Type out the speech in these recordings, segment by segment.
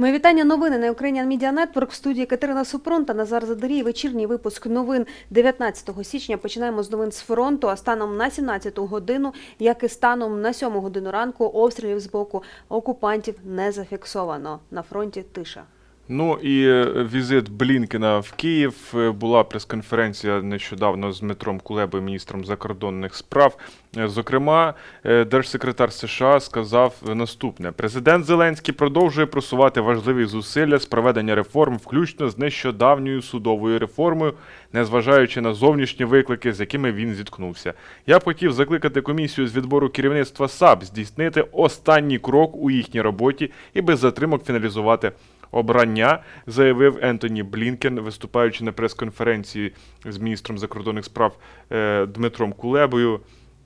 Мої вітання новини на Ukrainian Media Network в студії Катерина Супрон та Назар Задарій. Вечірній випуск новин 19 січня. Починаємо з новин з фронту. А станом на 17 годину, як і станом на 7 годину ранку, обстрілів з боку окупантів не зафіксовано. На фронті тиша. Ну і е, візит Блінкена в Київ. Е, Була прес-конференція нещодавно з Дмитром Кулебою, міністром закордонних справ. Е, Зокрема, держсекретар США сказав наступне: президент Зеленський продовжує просувати важливі зусилля з проведення реформ, включно з нещодавньою судовою реформою, незважаючи на зовнішні виклики, з якими він зіткнувся. Я б хотів закликати комісію з відбору керівництва САП здійснити останній крок у їхній роботі і без затримок фіналізувати обрання, заявив Ентоні Блінкен, виступаючи на прес-конференції з міністром закордонних справ е, Дмитром Кулебою.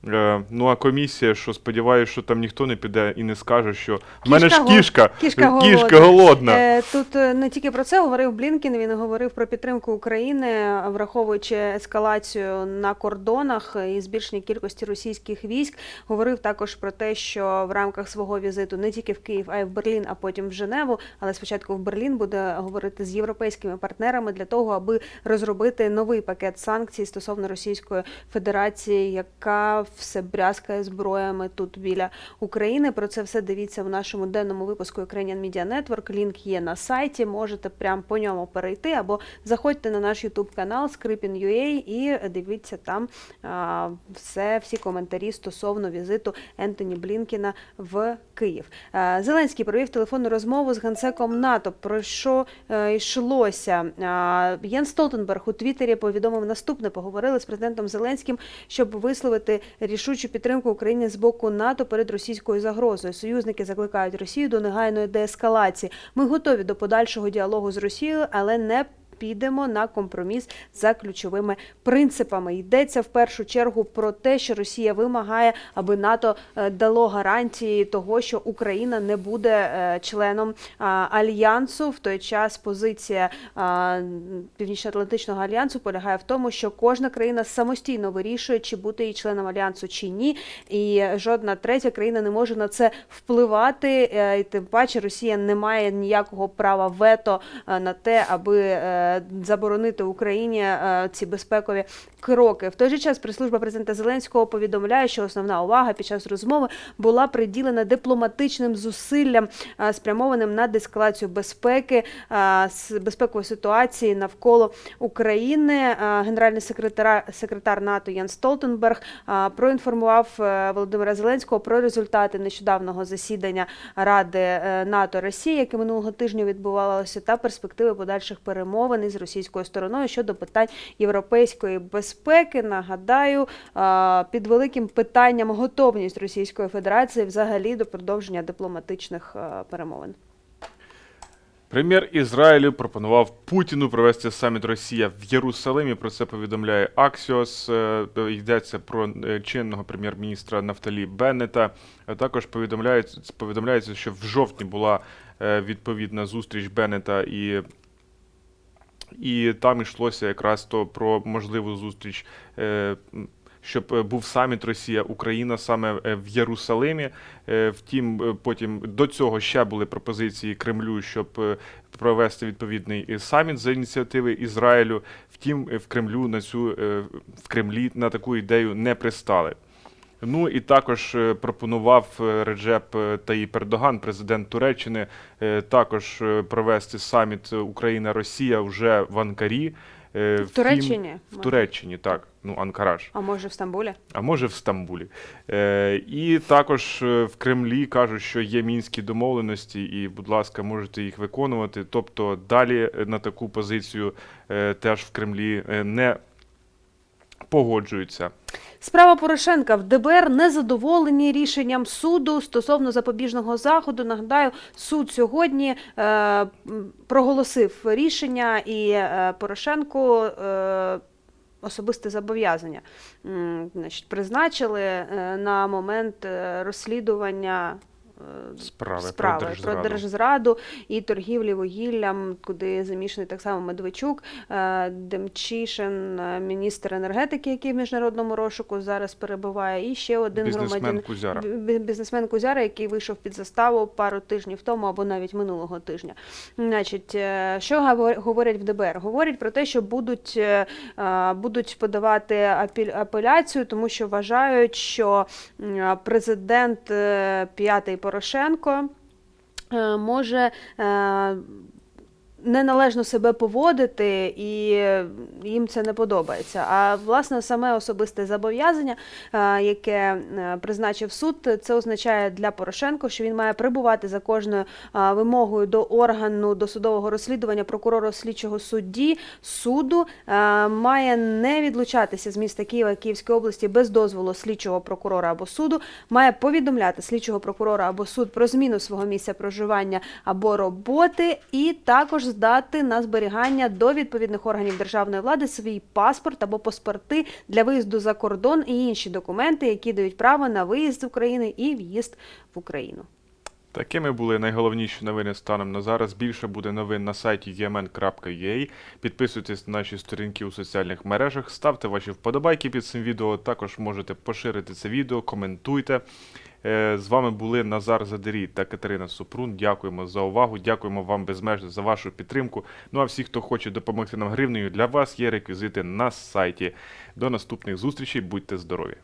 Е, ну а комісія, що сподіваюся, що там ніхто не піде і не скаже, що в мене ж кішка, кішка голодна. кішка голодна. Е, Тут е, не тільки про це говорив Блінкін. Він говорив про підтримку України, враховуючи ескалацію на кордонах і збільшення кількості російських військ. Говорив також про те, що в рамках свого візиту не тільки в Київ, а й в Берлін, а потім в Женеву. Але спочатку в Берлін буде говорити з європейськими партнерами для того, аби розробити новий пакет санкцій стосовно Російської Федерації, яка все брязкає зброями тут біля України. Про це все дивіться в нашому денному випуску Ukrainian Media Network. Лінк є на сайті. Можете прямо по ньому перейти або заходьте на наш YouTube канал Skripin.ua і дивіться там все, всі коментарі стосовно візиту Ентоні Блінкіна в Київ. Зеленський провів телефонну розмову з генсеком НАТО. Про що е, йшлося? Єн Столтенберг у Твіттері повідомив наступне. Поговорили з президентом Зеленським, щоб висловити рішучу підтримку України з боку НАТО перед російською загрозою. Союзники закликають Росію до негайної деескалації. Ми готові до подальшого діалогу з Росією, але не Підемо на компроміс за ключовими принципами. Йдеться в першу чергу про те, що Росія вимагає, аби НАТО е, дало гарантії того, що Україна не буде е, членом альянсу. В той час позиція Північно-Атлантичного альянсу полягає в тому, що кожна країна самостійно вирішує, чи бути її членом альянсу чи ні, і жодна третя країна не може на це впливати. е, І тим паче Росія не має ніякого права вето е, на те, аби е, заборонити Україні е, ці безпекові кроки. В той же час прес-служба президента Зеленського повідомляє, що основна увага під час розмови була приділена дипломатичним зусиллям, е, спрямованим на дескалацію безпеки, е, безпекової ситуації навколо України. Генеральний секретар, секретар НАТО Ян Столтенберг проінформував Володимира Зеленського про результати нещодавнього засідання Ради НАТО Росії, яке минулого тижня відбувалося, та перспективи подальших перемовин із російською стороною щодо питань європейської безпеки. Нагадаю, е, під великим питанням готовність Російської Федерації взагалі до продовження дипломатичних е, перемовин. Прем'єр Ізраїлю пропонував Путіну провести саміт Росія в Єрусалимі. Про це повідомляє Аксіос. Е, Йдеться про е, чинного прем'єр-міністра Нафталі Беннета. Також повідомляється, повідомляється, що в жовтні була е, відповідна зустріч Беннета і. І там йшлося якраз то про можливу зустріч, е, щоб е, був саміт Росія Україна саме е, в Єрусалимі. Втім, потім до цього ще були пропозиції Кремлю, щоб провести відповідний саміт за ініціативи Ізраїлю. Втім, в Кремлю на цю в Кремлі на таку ідею не пристали. Ну і також е, пропонував е, Реджеп е, Таїп Ердоган, президент Туреччини, також провести саміт Україна-Росія вже в Анкарі. В Туреччині? В Туреччині, так. Ну, Анкараж. А може в Стамбулі? А може в Стамбулі. Е, і також в Кремлі кажуть, що є мінські домовленості, і, будь ласка, можете їх виконувати. Тобто далі на таку позицію е, теж в Кремлі не погоджуються. Справа Порошенка в ДБР незадоволені рішенням суду стосовно запобіжного заходу. Нагадаю, суд сьогодні е, проголосив рішення і е, Порошенку. Е, Особисте зобов'язання значить, призначили е, на момент е, розслідування е, Справи про справи про держзраду. держзраду і торгівлі вугіллям, куди замішаний так само Медведчук, е, Демчишин, е, міністр енергетики, який в міжнародному розшуку зараз перебуває, і ще один Бізнесмен громадян Кузяра. бі- бі- бізнесмен Кузяра, який вийшов під заставу пару тижнів тому або навіть минулого тижня. Значить, що говорять в ДБР? Говорять про те, що будуть, будуть подавати апеляцію, тому що вважають, що президент п'ятий Порошенко е, може. Неналежно себе поводити, і їм це не подобається. А власне саме особисте зобов'язання, е, яке е, призначив суд, це означає для Порошенко, що він має прибувати за кожною е, вимогою до органу досудового розслідування прокурора слідчого судді суду, має не відлучатися з міста Києва Київської області без дозволу слідчого прокурора або суду, має повідомляти слідчого прокурора або суд про зміну свого місця проживання або роботи, і також здати на зберігання до відповідних органів державної влади свій паспорт або паспорти для виїзду за кордон і інші документи, які дають право на виїзд з України і в'їзд в Україну. Такими були найголовніші новини станом на зараз. Більше буде новин на сайті yemen.ua. Підписуйтесь на наші сторінки у соціальних мережах, ставте ваші вподобайки під цим відео. Також можете поширити це відео, коментуйте. Е, З вами були Назар Задерій та Катерина Супрун. Дякуємо за увагу. Дякуємо вам безмежно за вашу підтримку. Ну а всі, хто хоче допомогти нам гривнею, для вас є реквізити на сайті. До наступних зустрічей. Будьте здорові!